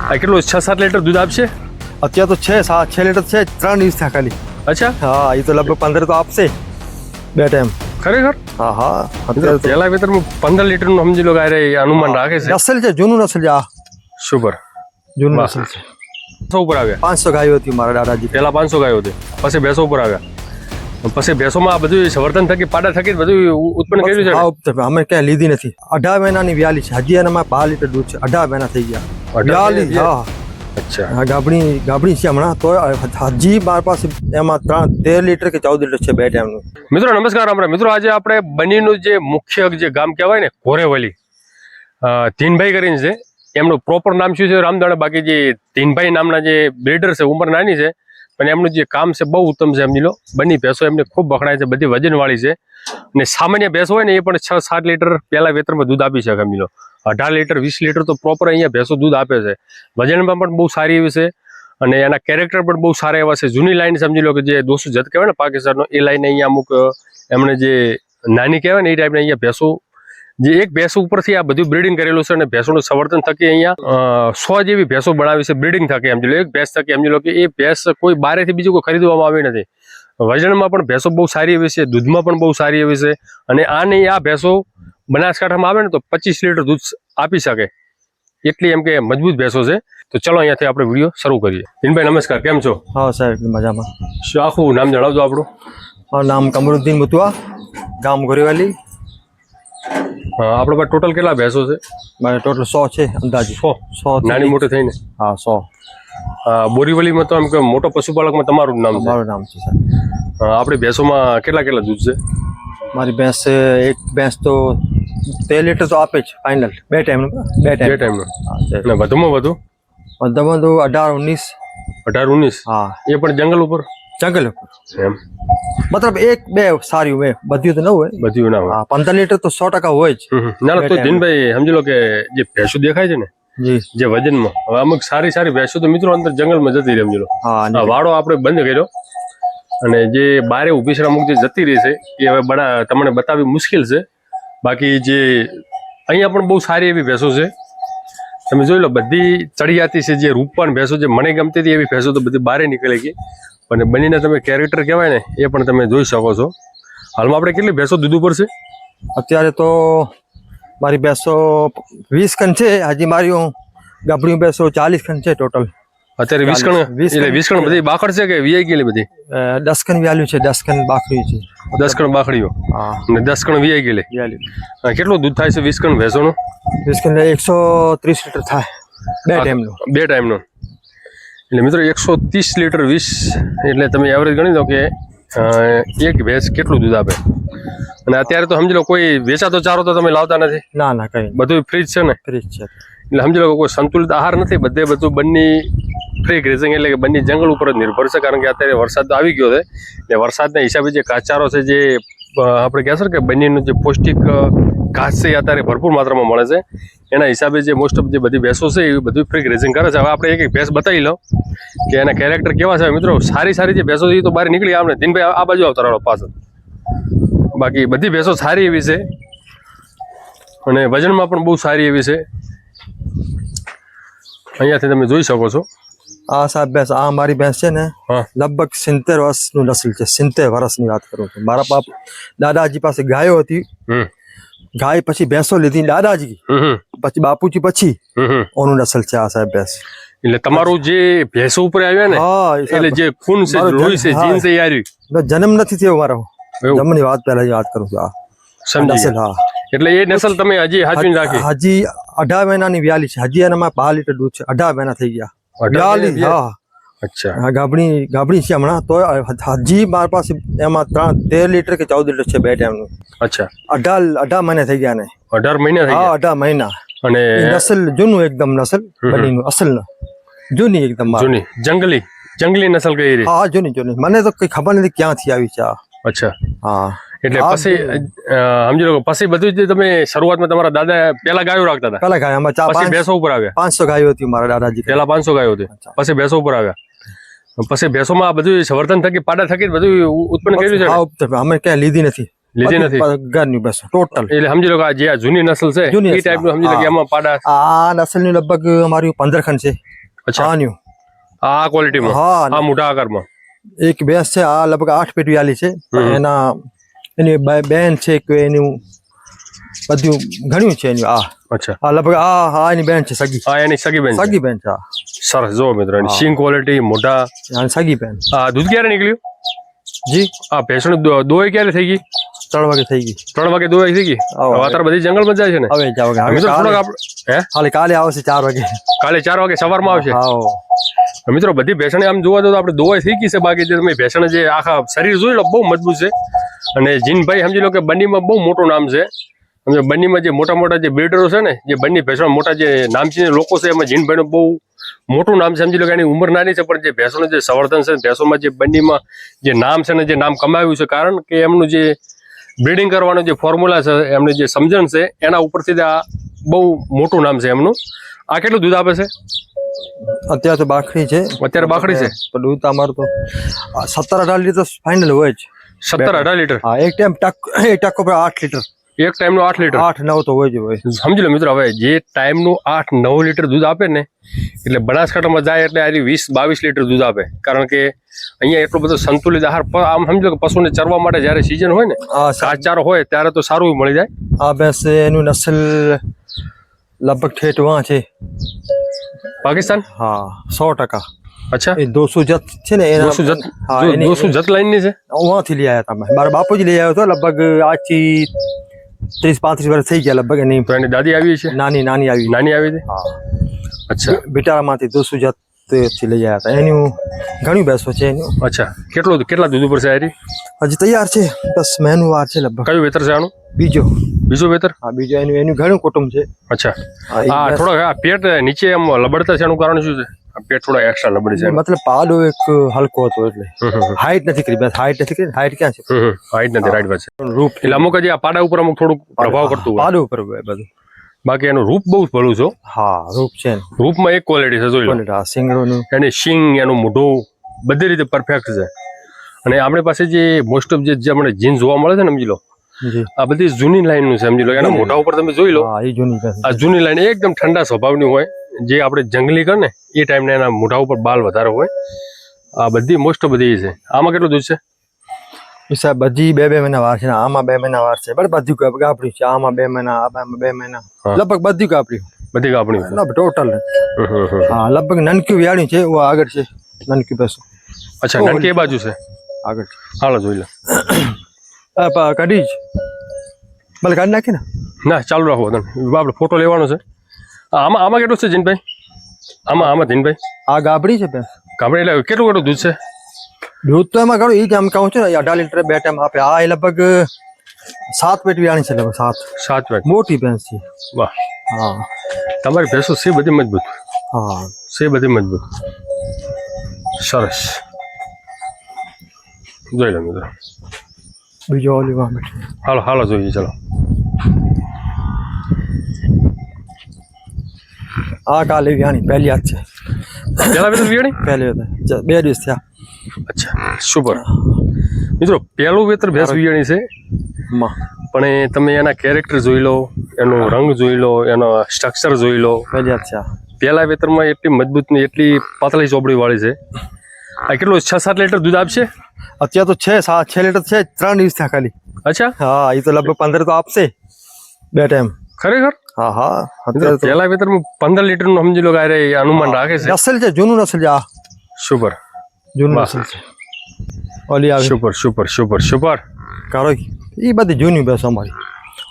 આ કેટલું? છ સાત લીટર દૂધ આપશે? અત્યારે તો છે સાત છ લીટર છે ત્રણ દિવસ થયા ખાલી. અચ્છા? હા એ તો લગભગ પંદર તો આપશે. બે ટાઈમ. ખરેખર? હા હા. અત્યારે તો પહેલા વેતરમાં પંદર લીટરનું સમજી લો કે અરે અનુમાન રાખે છે. નસલ છે જૂનું નસલ છે આ. સુપર. જૂનું વાહ. નસલ છે. સો ઉપર આવ્યા? પાંચસો ગાયો હતી મારા દાદાજી. પહેલા પાંચસો ગાયો હતી. પછી ભેંસો ઉપર આવ્યા. પછી ભેંસોમાં આ બધું સંવર્ધન થકી પાડા થકી જ બધું ઉત્પન્ન કર્યું છે ને? હા ઉપતર. અમે ક્યાંય લીધી નથી. અઢાર મહિનાની વ્યાલી છે. હજી એનામાં બાર લીટર દૂધ છે. અઢાર મહિના થઈ ગયા. અઢાર હા. અચ્છા. ગાબડી ગાબડી છે હમણાં. તો હજી બાર પાસે એમાં ત્રણ તેર લીટર કે ચૌદ લીટર છે બે ટાઈમનું. મિત્રો નમસ્કાર અમારા મિત્રો આજે આપણે બનીનું જે મુખ્ય જે ગામ કહેવાય ને કોરેવલી ધીનભાઈ કરીને છે. એમનું પ્રોપર નામ શું છે? રામદાણા બાકી જે ધીનભાઈ નામના જે બિલ્ડર છે ઉંમર નાની છે. પણ એમનું જે કામ છે બહુ ઉત્તમ છે સમજી લો, બંને ભેંસો, એમને ખૂબ વખણાય છે, બધી વજનવાળી છે. અને સામાન્ય ભેંસો હોય ને, એ પણ છ સાત લીટર પહેલા વેતરમાં દૂધ આપી શકે સમજી લો. અઢાર લીટર, વીસ લીટર તો પ્રોપર અહીંયા ભેંસો દૂધ આપે છે. વજનમાં પણ બહુ સારી એવી છે અને એના કેરેક્ટર પણ બહુ સારા એવા છે. જૂની લાઈન સમજી લો કે જે દોસ્ત જત કહેવાય ને, પાકિસ્તાનનો, એ લાઈન અહીંયા અમુક એમણે જે નાની કહેવાય ને, એ ટાઈપની અહીંયા ભેંસો જે એક ભેંસ ઉપરથી આ બધું બ્રીડિંગ કરેલું છે અને ભેંસોનું સંવર્ધન થકી અહીંયા સો જેવી ભેંસો બનાવી છે બ્રીડિંગ થકી સમજી લો. એક ભેંસ થકી સમજી લો કે એ ભેંસ કોઈ બારેથી બીજું કોઈ ખરીદવામાં આવી નથી. વજનમાં પણ ભેંસો બહુ સારી એવી છે દૂધમાં પણ બહુ સારી એવી છે અને આ નહીં આ ભેંસો બનાસકાંઠામાં આવે ને તો પચીસ લીટર દૂધ આપી શકે. એટલી એમ કે મજબૂત ભેંસો છે. તો ચલો અહીંયાથી આપણે વીડિયો શરૂ કરીએ. દિનભાઈ નમસ્કાર. કેમ છો? હા સાહેબ મજામાં. શું આખું નામ જણાવજો આપણું? નામ કમરુદ્દીન મુતવા ગામ ગોરેવાલી. આપણા પાસે ટોટલ કેટલા ભેંસો છે? મારે ટોટલ સો છે અંદાજે. સો? સો નાની મોટી થઈને? હા સો. બોરીવલીમાં તો એમ કે મોટો પશુપાલકમાં તમારું નામ મારું નામ છે સાહેબ. અ, આપણી ભેંસોમાં કેટલા કેટલા દૂધ છે? મારી ભેંસ એક ભેંસ તો બે લીટર તો આપે જ ફાઇનલ બે ટાઈમ બે ટાઈમ બે ટાઈમનું વધુમાં અને વધુમાં વધુ અઢાર ઓગણીસ. અઢાર ઓગણીસ? હા. એ પણ જંગલ ઉપર? જંગલ એમ? મતલબ એક બે સારી હોય બધું તો ન હોય. બધું ના હોય. પંદર લીટર તો સો ટકા હોય જ. ના તો દિનભાઈ સમજી લો કે જે ભેંસું દેખાય છે ને જે. વજનમાં હવે અમુક સારી સારી ભેંસો તો મિત્રો અંદર જંગલમાં જતી રહી સમજી લો. વાડો આપણે બંધ કર્યો. અને જે બારે ઊભી છે અમુક જે જતી રહી છે એ હવે બડા તમને બતાવવી મુશ્કેલ છે. બાકી જે અહીંયા પણ બહુ સારી એવી ભેંસો છે. તમે જોઈ લો બધી ચડિયાતી છે જે રૂપવાન ભેંસો જે મને ગમતી હતી એવી ભેંસો તો બધી બારે નીકળી ગઈ. અને બનીને તમે કેરેક્ટર કહેવાય ને એ પણ તમે જોઈ શકો છો. હાલમાં આપણે કેટલી ભેંસો દૂધ ઉપર છે? અત્યારે તો મારી ભેંસો વીસ ખન છે હજી મારી હું ગાભડી ભેંસો ચાલીસ ખન છે ટોટલ અત્યારે વીસ એટલે કણ. વીસકણ બધી બાખડ છે કે વીઆઈ ગયેલી બધી? દસ ખન વ્યાલ્યુ છે દસ ખન બાખડી છે. દસ કણ બાખડીઓ? હા. અને દસ કણ વીઆઈ ગયેલી? કેટલું દૂધ થાય છે વીસ કણ ભેંસોનું? વીસ ખન એકસો ત્રીસ લીટર થાય બે ટાઈમનું. બે ટાઈમનો. એટલે મિત્રો એકસો ત્રીસ લીટર વીસ એટલે તમે એવરેજ ગણી દો કે એક ભેંસ કેટલું દૂધ આપે? અને અત્યારે તો સમજી લો કોઈ વેચાતો ચારો તો તમે લાવતા નથી? ના ના કઈ બધું ફ્રીજ છે ને? ફ્રીજ છે. એટલે સમજી લો કોઈ સંતુલિત આહાર નથી બધે બધું બંને ફ્રી ગ્રેઝિંગ એટલે કે બંને જંગલ ઉપર જ નિર્ભર છે કારણ કે અત્યારે વરસાદ તો આવી ગયો છે. એટલે વરસાદના હિસાબે જે કાચારો છે જે આપણે ને કે બંનેનું જે પૌષ્ટિક ઘાસ છે એ અત્યારે ભરપૂર માત્રામાં મળે છે. એના હિસાબે જે મોસ્ટ ઓફ જે બધી ભેંસો છે એ બધું ફ્રી ગ્રેઝિંગ કરે છે. હવે આપણે એક એક ભેંસ બતાવી લો કે એના કેરેક્ટર કેવા છે. મિત્રો સારી સારી જે ભેંસો છે એ તો બહાર નીકળી આપણે દિનભાઈ આ બાજુ આવતા રહો પાછળ. બાકી બધી ભેંસો સારી એવી છે. અને વજનમાં પણ બહુ સારી એવી છે. અહીંયાથી તમે જોઈ શકો છો. આ સાહેબ ભેંસ આ મારી ભેંસ છે ને લગભગ સિત્તેર વર્ષનું નસલ છે. સિત્તેર વર્ષની વાત કરું છું. મારા બાપ દાદાજી પાસે ગાયો હતી. ગાય પછી ભેંસો લીધી દાદાજી. પછી બાપુજી પછી. ઓનું નસલ છે આ સાહેબ ભેંસ. એટલે તમારું જે ભેંસો ઉપર આવ્યા ને હા એટલે જે ખૂન છે લોહી છે જન્મ- જીન છે એ જન્મ નથી થયો મારો. જન્મની વાત પહેલા વાત કરું છું આ સમજી હા. એટલે એ નસલ તમે હજી હાચવીને રાખી? હજી અઢાર મહિનાની વ્યાલી છે. હજી એનામાં બાર લીટર દૂધ છે. અઢાર મહિના થઈ ગયા. વ્યાલી હા. અચ્છા. હા ગાભણી ગાભણી છે હમણાં. તો હજી મારી પાસે એમાં ત્રણ તેર લીટર કે ચૌદ લીટર છે બે ટાઈમનું. અચ્છા. અઢાર અઢાર મહિના થઈ ગયા ને. અઢાર મહિના હા અઢાર મહિના. અને નસલ જૂનું એકદમ નસલ બનીનું અસલ જૂની એકદમ જૂની. જંગલી જંગલી નસલ કઈ રહી? હા જૂની જૂની. મને તો કઈ ખબર નથી ક્યાંથી આવી છે આ. અચ્છા. હા. એટલે પછી સમજી લો પછી બધું જ તમે શરૂઆતમાં તમારા દાદા પેલા ગાયો રાખતા હતા? પેલા ગાય પછી ભેંસો ઉપર આવ્યા? પાંચસો ગાયો હતી મારા દાદાજી પેલા પાંચસો ગાયો હતી. પછી ભેંસો ઉપર આવ્યા? પછી ભેંસોમાં આ બધું સંવર્ધન થકી પાડા થકી બધું ઉત્પન્ન કર્યું છે. અમે ક્યાંય લીધી નથી. લીધી નથી? ઘરની બસ ટોટલ એટલે સમજી લો કે આ જે આ જૂની નસલ છે એ ટાઈપનું સમજી લો કે એમાં પાડા આ નસલની લગભગ અમારી પંદર ખંડ છે. અચ્છા. આ ક્વોલિટીમાં હા આ મોટા આકારમાં? એક ભેંસ છે આ લગભગ આઠ પેટી આલી છે. એના એની બેન છે કે એનું બધું ઘણું છે એની આ. અચ્છા. આ લગભગ આ હા એની બેન છે સગી. હા એની સગી બેન સગી બેન છે સરસ જો મિત્રો એની સિંગ ક્વોલિટી મોટા. અને સગી બેન. આ દૂધ ક્યારે નીકળ્યું? જી? આ ભેંસણ દોય ક્યારે થઈ ગઈ? ત્રણ વાગે થઈ ગઈ. ત્રણ વાગે દોય થઈ ગઈ? અત્યારે બધી જંગલમાં જાય છે ને? હવે જાવ હે? કાલે કાલે આવશે ચાર વાગે. કાલે ચાર વાગે સવારમાં આવશે? હા મિત્રો બધી ભેસણ આમ જોવા તો આપણે દોવાઈ થઈ ગઈ છે બાકી જે તમે ભેસણ જે આખા શરીર જોઈ લો બહુ મજબૂત છે. અને જીનભાઈ સમજી લો કે બંડીમાં બહુ મોટું નામ છે. સમજો બંનીમાં જે મોટા મોટા જે બ્રિડરો છે ને જે બંને ભેંસણ મોટા જે નામચીન લોકો છે એમાં જીનભાઈનું બહુ મોટું નામ સમજી લો કે એની ઉંમર નાની છે પણ જે ભેંસોનું જે સંવર્ધન છે ભેંસોમાં જે બંનીમાં જે નામ છે ને જે નામ કમાવ્યું છે કારણ કે એમનું જે બ્રિડિંગ કરવાનું જે ફોર્મ્યુલા છે એમની જે સમજણ છે એના ઉપરથી આ બહુ મોટું નામ છે એમનું. આ કેટલું દૂધ આપે છે? અત્યારે તો બાકડી છે. અત્યારે બાખડી છે? તો દૂધ અમારું તો સત્તર અઢાર લીટર ફાઇનલ હોય જ. સત્તર અઢાર લીટર? હા એક ટાઈમ ટક એક ટકો પર આઠ લીટર. એક ટાઈમનું આઠ લીટર. આઠ નવ તો હોય જ હોય. સમજી લો મિત્રો હવે જે ટાઈમનું આઠ નવ લીટર દૂધ આપે ને એટલે બનાસકાંઠામાં જાય એટલે આરી વીસ બાવીસ લીટર દૂધ આપે. કારણ કે અહીંયા એટલો બધો સંતુલિત આહાર આમ સમજો કે પશુને ચરવા માટે જ્યારે સિઝન હોય ને સાચારો હોય ત્યારે તો સારું મળી જાય. આ બસ એનું નસલ લગભગ ઠેઠ વાં છે. પાકિસ્તાન? હા સો ટકા. અચ્છા. એ દોસો જત છે ને એના દોસુ જત હા જો દોસુ જત લાઈનની છે? વાંથી લઈ આવ્યા તમે. મારા બાપુજી લઈ આવ્યો હતો લગભગ આજથી ત્રીસ પાંત્રીસ વર્ષ થઈ ગયા લગભગ એની તો એની દાદી આવી છે નાની નાની આવી. નાની આવી છે હા. અચ્છા. બિટારામાંથી દોસો જતથી લઈ આવ્યા હતા. એનું ઘણી બેસો છે એનું. અચ્છા. કેટલું કેટલા દૂધ ઉપર છે આરી હજી તૈયાર છે. બસ મહેનું વાર છે લગભગ. કયું વેતર છે આનું? બીજો. બીજો વેતર? હા બીજો. એનું એનું ઘણું કુટુંબ છે. અચ્છા. હા, ભેંસ- આ પેટ નીચે એમ લબડતા છે એનું કારણ શું છે? પેટ થોડા એક્સ્ટ્રા લબડી છે મતલબ પાડો એક હલકો હતો એટલે. હાઈટ નથી કરી બસ હાઈટ નથી કરી હાઈટ ક્યાં છે. હાઈટ નથી રાઈટ છે રૂપ એટલે અમુક જે આ પાડા ઉપર અમુક થોડુંક પ્રભાવ કરતું હોય. પાડો ઉપર બધું. બાકી એનું રૂપ બહુ ભલું છે હા. રૂપ છે રૂપમાં એક ક્વોલિટી છે જોઈ લો. સિંગરોનું એની શિંગ એનું મોઢું બધી રીતે પરફેક્ટ છે. અને આપણી પાસે જે મોસ્ટ ઓફ જે આપણે જીન જોવા મળે છે ને સમજી લો. આ બધી જૂની લાઈનનું છે સમજી લો. એના મોઢા ઉપર તમે જોઈ લો. આ જૂની લાઈન એકદમ ઠંડા સ્વભાવની હોય. જે આપણે જંગલી કર ને એ ટાઈમને એના મોઢા ઉપર બાલ વધારે હોય. આ બધી મોસ્ટ બધી છે. આમાં કેટલું દૂધ છે? સાહેબ બધી બે બે મહિના વાર છે આમાં બે મહિના વાર છે. બરાબર બધું ગાપ- છે. આમાં બે મહિના આમાં બે મહિના. લગભગ બધું ગાભર્યું બધી કાપણી લગભગ ટોટલ. હા લગભગ નનક્યું વ્યાણી છે ઓ આગળ છે. નનક્યું બેસો અચ્છા નનકી એ બાજુ છે? આગળ હાલો જોઈ લો. કાઢી જ. ભલે કાઢી નાખી ને. ના ચાલુ રાખો તમે આપણે ફોટો લેવાનો છે. આમાં આમાં કેટલું છે જીનભાઈ? આમાં આમાં જીનભાઈ આ ગાભડી છે બેન ગાભડી એટલે કેટલું કેટલું દૂધ છે? દૂધ તો એમાં ઘણું એ જ આમ કહું છું ને અઢાર લીટર બે ટાઈમ આપે. આ એ લગભગ સાત પેટ વ્યાણી છે લગભગ સાત. સાત પેટ. મોટી ભેંસ છે. વાહ. હા. તમારી ભેંસો છે બધી મજબૂત. હા. છે બધી મજબૂત. સરસ. જોઈ લો મિત્રો. બીજો ઓલી હાલો હાલો જોઈએ ચલો. આ કાલે વ્યાણી પહેલી હાથ છે. પહેલા વેતર વ્યાણી પહેલી વેતન બે દિવસ થયા. અચ્છા સુપર મિત્રો પહેલું વેતર ભેંસ વિયાણી છે. માં. પણ એ તમે એના કેરેક્ટર જોઈ લો એનો રંગ જોઈ લો એનો સ્ટ્રક્ચર જોઈ લો. પહેલી હાથ છે પહેલા વેતરમાં એટલી મજબૂત ને એટલી પાતળી ચોપડી વાળી છે. આ કેટલું છ સાત લીટર દૂધ આપશે? અત્યારે તો છે સાત છ લીટર છે ત્રણ દિવસ થયા ખાલી. અચ્છા? હા એ તો લગભગ પંદર તો આપશે બે ટાઈમ ખરેખર? હા હા. પેલા અત્યારે પંદર લીટરનું સમજી લો કે અનુમાન રાખે છે. નસલ છે જૂનું નસલ છે આ. સુપર. જૂનું. નસલ છે. ઓલી આવે. Super super super super. કારો એ બધી જૂની બસ અમારી.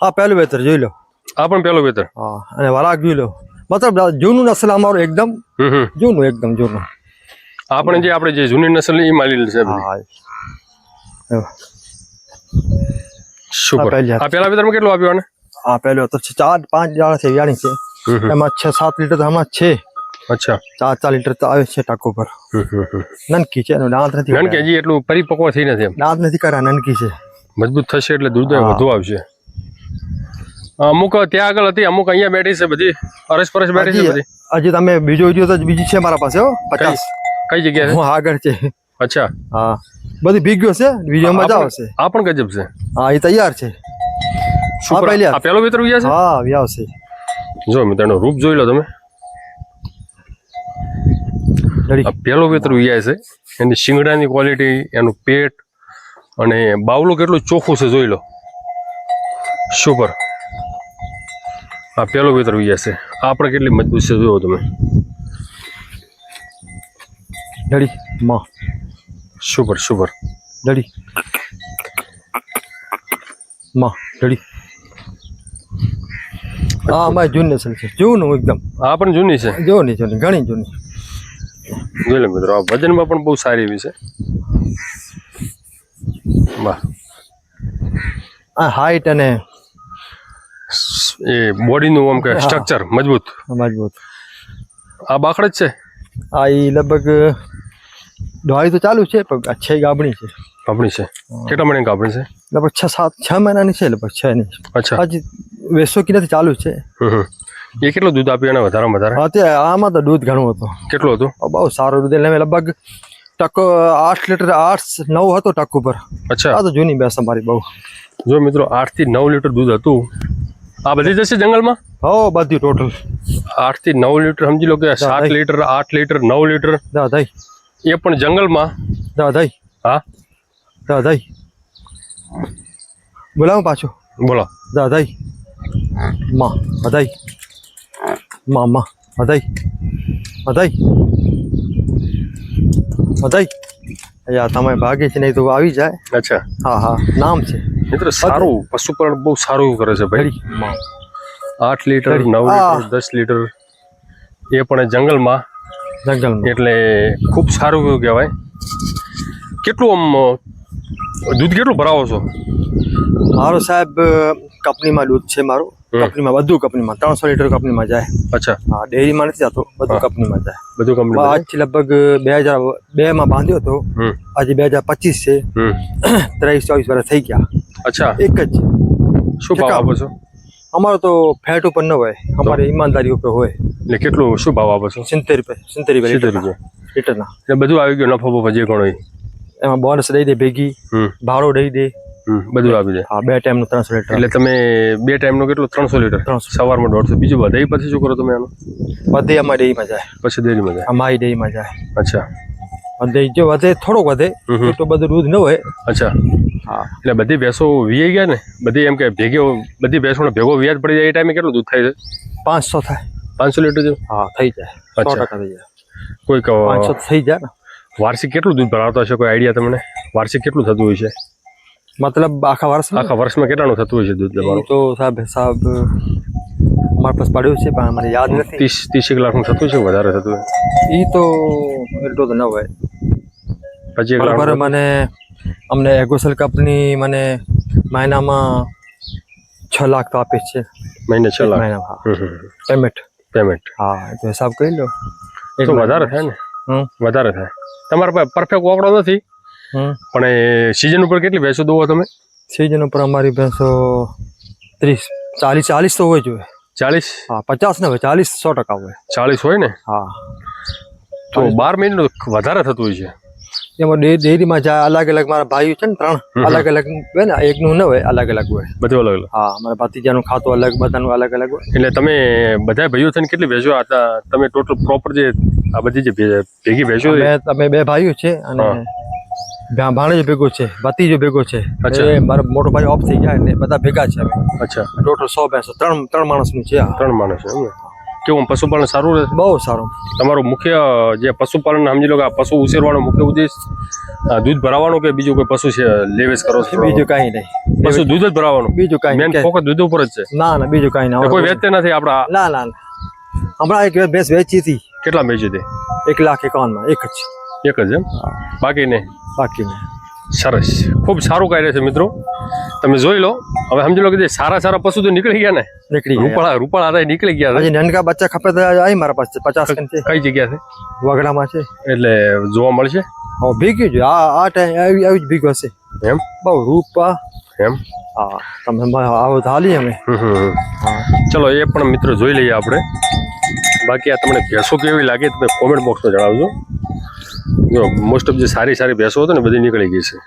આ પહેલું વેતર જોઈ લો. આ પણ પહેલું વેતર? હા અને વરાગ જોઈ લો. મતલબ જૂનું નસલ અમારું એકદમ જૂનું એકદમ જૂનું. આપણે જે આપણે જે જૂની નસલ એ માલી છે. હા. સુપર. આ પહેલા વેતરમાં કેટલું આપ્યું આને? આ પેલો તો ચાર પાંચ જાળા છે. વ્યાણી છે. એમાં છ સાત લીટર તો હમણાં છે. અચ્છા. ચાર ચાર લીટર તો આવે છે ટાકો પર. નનકી છે એનો દાંત નથી નનકી હજી એટલું પરિપક્વ થઈ નથી દાંત નથી કર્યા નનકી છે. મજબૂત થશે એટલે દૂધ. વધુ આવશે. અમુક ત્યાં આગળ હતી અમુક અહીંયા બેઠી છે બધી. અરસ પરસ બેઠી છે હજી બધી. હજી તમે બીજો વીડિયો તો બીજી છે મારા પાસે હો પચાસ. કઈ જગ્યાએ હું આગળ છે. અચ્છા. હા. બધી ભીગ્યો છે વિડીયોમાં પણ- આવશે. આ પણ ગજબ છે. હા એ તૈયાર છે. પહેલી આ પેલો વેતર ઉગ્યા છે? હા આવી છે. જો મિત્રો એનું રૂપ જોઈ લો તમે. પેલો વેતર ઉયા છે. એની શિંગડાની ક્વોલિટી એનું પેટ અને બાવલું કેટલું ચોખ્ખું છે જોઈ લો. સુપર આ પેલો વેતર ઉયા છે. આ પણ કેટલી મજબૂત છે જોયો તમે. ડડી માં. સુપર સુપર ડડી માં ડળી હા અમારી જૂની નસલ છે. જૂનું એકદમ. આ પણ જૂની છે? જૂની જૂની ઘણી જૂની જોઈ લે મિત્રો આ વજનમાં પણ બહુ સારી એવી છે. વાહ. આ હાઈટ અને એ બોડીનું આમ કે સ્ટ્રક્ચર મજબૂત. મજબૂત. આ બાખડ જ છે? આ એ લગભગ દવાઈ તો ચાલુ છે પણ આ છે ગાબણી છે. કાપણી છે. કેટલા મહિના કાપણી છે? લગભગ છ સાત છ મહિનાની છે લગભગ છ ની અચ્છા. હજી વેસો કિનાથી ચાલુ છે. એ કેટલું દૂધ આપ્યું? એને વધારે? વધારે અત્યારે આમાં તો દૂધ ઘણું હતું. કેટલું હતું? બહુ સારું દૂધ એટલે લગભગ ટકો આઠ લીટર આઠ નવ હતો ટક ઉપર. અચ્છા. આ તો જૂની બેસ અમારી બહુ. જો મિત્રો આઠથી નવ લીટર દૂધ હતું. આ બધી જશે જંગલમાં? હો બધી ટોટલ આઠથી નવ લીટર સમજી લો કે સાત. લીટર આઠ લીટર નવ લીટર. દાદાઈ એ પણ જંગલમાં? દા દઈ હા? દા દઈ બોલાવું પાછું. બોલો. દા દઈ માં બધાઈ માં માં બધાઈ બધાઈ બધાઈ અહીંયા તમે ભાગે છે નહીં તો આવી જાય અચ્છા હા હા નામ છે મિત્રો સારું. પશુપાલન બહુ સારું એવું કરે છે ભાઈ. માં આઠ લીટર નવ આ. લીટર દસ લીટર. એ પણ જંગલમાં. જંગલ એટલે ખૂબ સારું એવું કહેવાય. કેટલું આમ દૂધ કેટલું ભરાવો છો? મારો સાહેબ કંપનીમાં દૂધ છે મારું. કંપનીમાં બધું કંપનીમાં. ત્રણસો લીટર કંપનીમાં જાય. અચ્છા. હા ડેરીમાં નથી જતો બધું કંપનીમાં જાય. બધું કંપની આજથી લગભગ બે હજાર બે માં બાંધ્યો હતો. આજે બે હજાર પચીસ છે. ત્રેવીસ ચોવીસ વર્ષ થઈ ગયા. અચ્છા. એક જ. શું ભાવ આપો છો? અમારો તો ફેટ ઉપર ન હોય. અમારી ઈમાનદારી ઉપર હોય. એટલે કેટલું શું ભાવ આપો છો? સિત્તેર રૂપિયા સિત્તેર રૂપિયા સિત્તેર. રૂપિયા. લીટરના એટલે બધું આવી ગયું નફો બફો જે ઘણો. એમાં બોનસ દઈ દે ભેગી ભાડો દઈ દે. બધું આપી દે. હા બે ટાઈમનું ત્રણસો લીટર. એટલે તમે બે ટાઈમનું કેટલું? ત્રણસો લીટર. 300. સવારમાં દોઢસો. બીજું બધા પછી શું કરો તમે આનું? વધે અમારી ડેરીમાં જાય. પછી ડેરીમાં જાય. અમારી ડેરીમાં જાય. અચ્છા. વધે જો વધે થોડોક વધે. એટલું બધું દૂધ ન હોય. અચ્છા. હા. એટલે બધી ભેંસો વીએ ગયા ને? બધી એમ કે ભેગી બધી ભેંસોનો ભેગો વ્યાજ પડી જાય એ ટાઈમે કેટલું દૂધ થાય છે? પાંચસો થાય. પાંચસો લીટર જેવું? હા થઈ જાય. સો ટકા થઈ જાય. કોઈક કહો પાંચસો થઈ જાય ને. વાર્ષિક કેટલું દૂધ ભરાવતા હશે? કોઈ આઈડિયા તમને? વાર્ષિક કેટલું થતું હોય છે? મતલબ આખા વર્ષ આખા વર્ષમાં કેટલાનું થતું હોય છે દૂધ તમારું તો સાહેબ સાહેબ મારા પાસે પડ્યું છે પણ મને યાદ નથી. ત્રીસ ત્રીસેક લાખનું થતું છે વધારે થતું હોય? એ તો એટલું તો ન હોય. પછી બરાબર મને અમને એગોસલ કંપની મને મહિનામાં છ લાખ તો આપે છે. મહિને છ લાખ? મહિનામાં. પેમેન્ટ પેમેન્ટ હા તો હિસાબ કરી લો. એ તો વધારે થાય ને. વધારે થાય. તમારા પાસે પરફેક્ટ ઓકડો નથી? પણ સિઝન ઉપર કેટલી ભેંસો દોવો તમે? સિઝન ઉપર અમારી ભેંસો ત્રીસ ચાલીસ ચાલીસ તો હોય જોઈએ ચાલીસ? હા પચાસ ને હોય ચાલીસ સો ટકા હોય. ચાલીસ હોય ને? હા. તો બાર મહિનાનું વધારે થતું હોય છે. એમાં ડેરીમાં જાય અલગ અલગ મારા ભાઈઓ છે ને ત્રણ અલગ અલગ હોય ને એકનું ન હોય અલગ અલગ હોય. બધું અલગ અલગ. હા મારા ભતીજાનું ખાતું અલગ બધાનું અલગ અલગ હોય. એટલે તમે બધા ભાઈઓ થઈને કેટલી વેચો હતા તમે ટોટલ પ્રોપર જે આ બધી જે ભેગી વેચો છે, અમે અમે બે ભાઈઓ છે અને ભાણેજ ભેગો છે ભતીજો ભેગો છે. મારો મોટો ભાઈ ઓફ થઈ જાય ને બધા ભેગા છે અચ્છા. ટોટલ સો ભેંસો ત્રણ ત્રણ માણસનું છે ત્રણ માણસ છે એમ ને? કેવું પશુપાલન સારું રહે બહુ સારું. તમારું મુખ્ય જે પશુપાલન સમજી લો કે આ પશુ ઉછેરવાનો મુખ્ય ઉદ્દેશ દૂધ ભરાવાનો કે બીજું કોઈ પશુ છે લેવેસ કરો છો? બીજું કાંઈ નહીં. પશુ દૂધ જ ભરાવાનું? બીજું કાંઈ મેન ફોકસ દૂધ ઉપર જ છે? ના ના બીજું કાંઈ ના કોઈ વેચતે નથી આપડા ના ના ના. હમણાં એક ભેંસ વેચી હતી. કેટલા વેચી હતી? એક લાખ એકાવનમાં એક જ. એક જ એમ? બાકી નહીં? બાકી નહીં. સરસ. ખૂબ સારું કાર્ય છે મિત્રો. તમે જોઈ લો. હવે સમજી લો કે જે સારા સારા પશુ તો નીકળી ગયા ને. નીકળી રૂપાળા રૂપાળા હતા નીકળી ગયા હજી નાનકા બચ્ચા ખપે આવી મારા પાસે પચાસ કઈ જગ્યા છે? વગડામાં છે. એટલે જોવા મળશે? હવે ભીગ્યું છે. આ આ ટાઈમ આવી આવી જ ભીગો હશે. એમ? બહુ રૂપા. એમ? હા તમે આવો હાલી અમે. હા. ચલો એ પણ મિત્રો જોઈ લઈએ આપણે. બાકી આ તમને ભેંસો કેવી લાગે તમે કોમેન્ટ બોક્સમાં જણાવજો. જો મોસ્ટ ઓફ જે સારી સારી ભેંસો હતો ને બધી નીકળી ગઈ છે.